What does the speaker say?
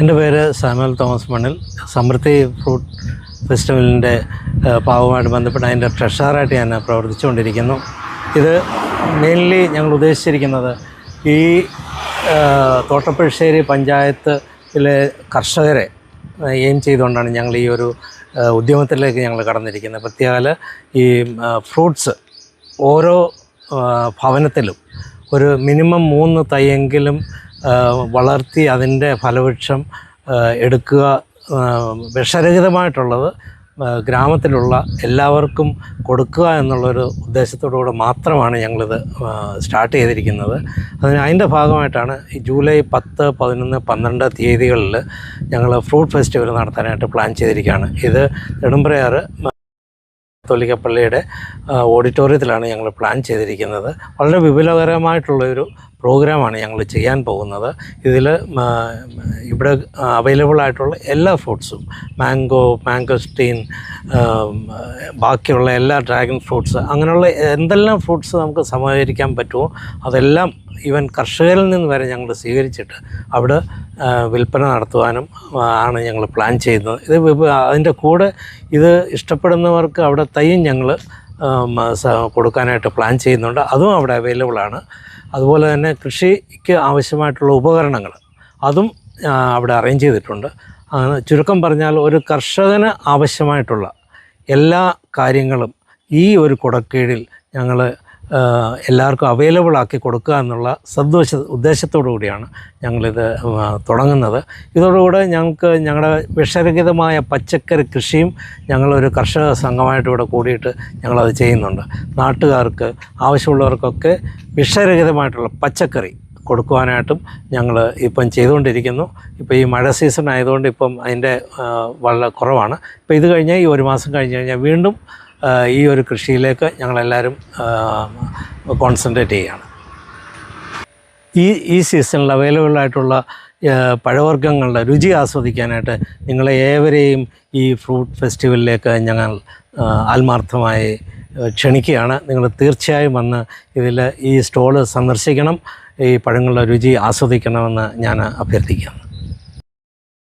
എന്റെ പേര് Samuel Thomas മണ്ണിൽ. സമൃദ്ധി ഫ്രൂട്ട് ഫെസ്റ്റിവലിന്റെ ഭാഗവുമായിട്ട് ബന്ധപ്പെട്ട് അതിന്റെ ട്രഷറായിട്ട് ഞാൻ പ്രവർത്തിച്ചുകൊണ്ടിരിക്കുന്നു. ഇത് മെയിൻലി ഞങ്ങൾ ഉദ്ദേശിച്ചിരിക്കുന്നത് ഈ തോട്ടപ്പുഴശ്ശേരി പഞ്ചായത്തിലെ കർഷകരെ എയിം ചെയ്തുകൊണ്ടാണ് ഞങ്ങൾ ഈ ഒരു ഉദ്യമത്തിലേക്ക് ഞങ്ങൾ കടന്നിരിക്കുന്നത്. പ്രത്യേക ഈ ഫ്രൂട്ട്സ് ഓരോ ഭവനത്തിലും ഒരു മിനിമം മൂന്ന് തൈയെങ്കിലും വളർത്തി അതിന്റെ ഫലവൃക്ഷം എടുക്കുക വിഷരഹിതമായിട്ടുള്ളത് ഗ്രാമത്തിലുള്ള എല്ലാവർക്കും കൊടുക്കുക എന്നുള്ളൊരു ഉദ്ദേശത്തോടുകൂടെ മാത്രമാണ് ഞങ്ങളിത് സ്റ്റാർട്ട് ചെയ്തിരിക്കുന്നത്. അതിന് അതിന്റെ ഭാഗമായിട്ടാണ് ഈ ജൂലൈ പത്ത് പതിനൊന്ന് പന്ത്രണ്ട് തീയതികളിൽ ഞങ്ങൾ ഫ്രൂട്ട് ഫെസ്റ്റിവൽ നടത്താനായിട്ട് പ്ലാൻ ചെയ്തിരിക്കുകയാണ്. ഇത് നെടുമ്പ്രയാറ് കത്തോലിക്കപ്പള്ളിയുടെ ഓഡിറ്റോറിയത്തിലാണ് ഞങ്ങൾ പ്ലാൻ ചെയ്തിരിക്കുന്നത്. വളരെ വിപുലകരമായിട്ടുള്ളൊരു പ്രോഗ്രാമാണ് ഞങ്ങൾ ചെയ്യാൻ പോകുന്നത്. ഇതിൽ ഇവിടെ അവൈലബിൾ ആയിട്ടുള്ള എല്ലാ ഫ്രൂട്ട്സും മാംഗോ മാംഗോസ്റ്റീൻ ബാക്കിയുള്ള എല്ലാ ഡ്രാഗൺ ഫ്രൂട്ട്സ് അങ്ങനെയുള്ള എന്തെല്ലാം ഫ്രൂട്ട്സ് നമുക്ക് സമാഹരിക്കാൻ പറ്റുമോ അതെല്ലാം ഈവൻ കർഷകരിൽ നിന്ന് വരെ ഞങ്ങൾ സ്വീകരിച്ചിട്ട് അവിടെ വിൽപ്പന നടത്തുവാനും ആണ് ഞങ്ങൾ പ്ലാൻ ചെയ്യുന്നത്. ഇത് അതിന്റെ കൂടെ ഇത് ഇഷ്ടപ്പെടുന്നവർക്ക് അവിടെ തൈയും ഞങ്ങൾ കൊടുക്കാനായിട്ട് പ്ലാൻ ചെയ്യുന്നുണ്ട്. അതും അവിടെ അവൈലബിൾ ആണ്. അതുപോലെ തന്നെ കൃഷിക്ക് ആവശ്യമായിട്ടുള്ള ഉപകരണങ്ങൾ അതും അവിടെ അറേഞ്ച് ചെയ്തിട്ടുണ്ട്. ചുരുക്കം പറഞ്ഞാൽ ഒരു കർഷകന് ആവശ്യമായിട്ടുള്ള എല്ലാ കാര്യങ്ങളും ഈ ഒരു കുടക്കീഴിൽ ഞങ്ങൾ എല്ലാവർക്കും അവൈലബിൾ ആക്കി കൊടുക്കുക എന്നുള്ള സദ്ദേശ ഉദ്ദേശത്തോടു കൂടിയാണ് ഞങ്ങളിത് തുടങ്ങുന്നത്. ഇതോടുകൂടെ ഞങ്ങൾക്ക് ഞങ്ങളുടെ വിഷരഹിതമായ പച്ചക്കറി കൃഷിയും ഞങ്ങളൊരു കർഷക സംഘമായിട്ട് ഇവിടെ കൂടിയിട്ട് ഞങ്ങളത് ചെയ്യുന്നുണ്ട്. നാട്ടുകാർക്ക് ആവശ്യമുള്ളവർക്കൊക്കെ വിഷരഹിതമായിട്ടുള്ള പച്ചക്കറി കൊടുക്കുവാനായിട്ടും ഞങ്ങൾ ഇപ്പം ചെയ്തുകൊണ്ടിരിക്കുന്നു. ഇപ്പോൾ ഈ മഴ സീസൺ ആയതുകൊണ്ട് ഇപ്പം അതിന്റെ വളരെ കുറവാണ്. ഇപ്പോൾ ഇത് കഴിഞ്ഞാൽ ഈ ഒരു മാസം കഴിഞ്ഞ് കഴിഞ്ഞാൽ വീണ്ടും ഈ ഒരു കൃഷിയിലേക്ക് ഞങ്ങളെല്ലാവരും കോൺസെൻട്രേറ്റ് ചെയ്യുകയാണ്. ഈ ഈ സീസണിൽ അവൈലബിൾ ആയിട്ടുള്ള പഴവർഗങ്ങളുടെ രുചി ആസ്വദിക്കാനായിട്ട് നിങ്ങളെ ഏവരെയും ഈ ഫ്രൂട്ട് ഫെസ്റ്റിവലിലേക്ക് ഞങ്ങൾ ആത്മാർത്ഥമായി ക്ഷണിക്കുകയാണ്. നിങ്ങൾ തീർച്ചയായും വന്ന് ഇതിൽ ഈ സ്റ്റോൾ സന്ദർശിക്കണം ഈ പഴങ്ങളുടെ രുചി ആസ്വദിക്കണമെന്ന് ഞാൻ അഭ്യർത്ഥിക്കുന്നു.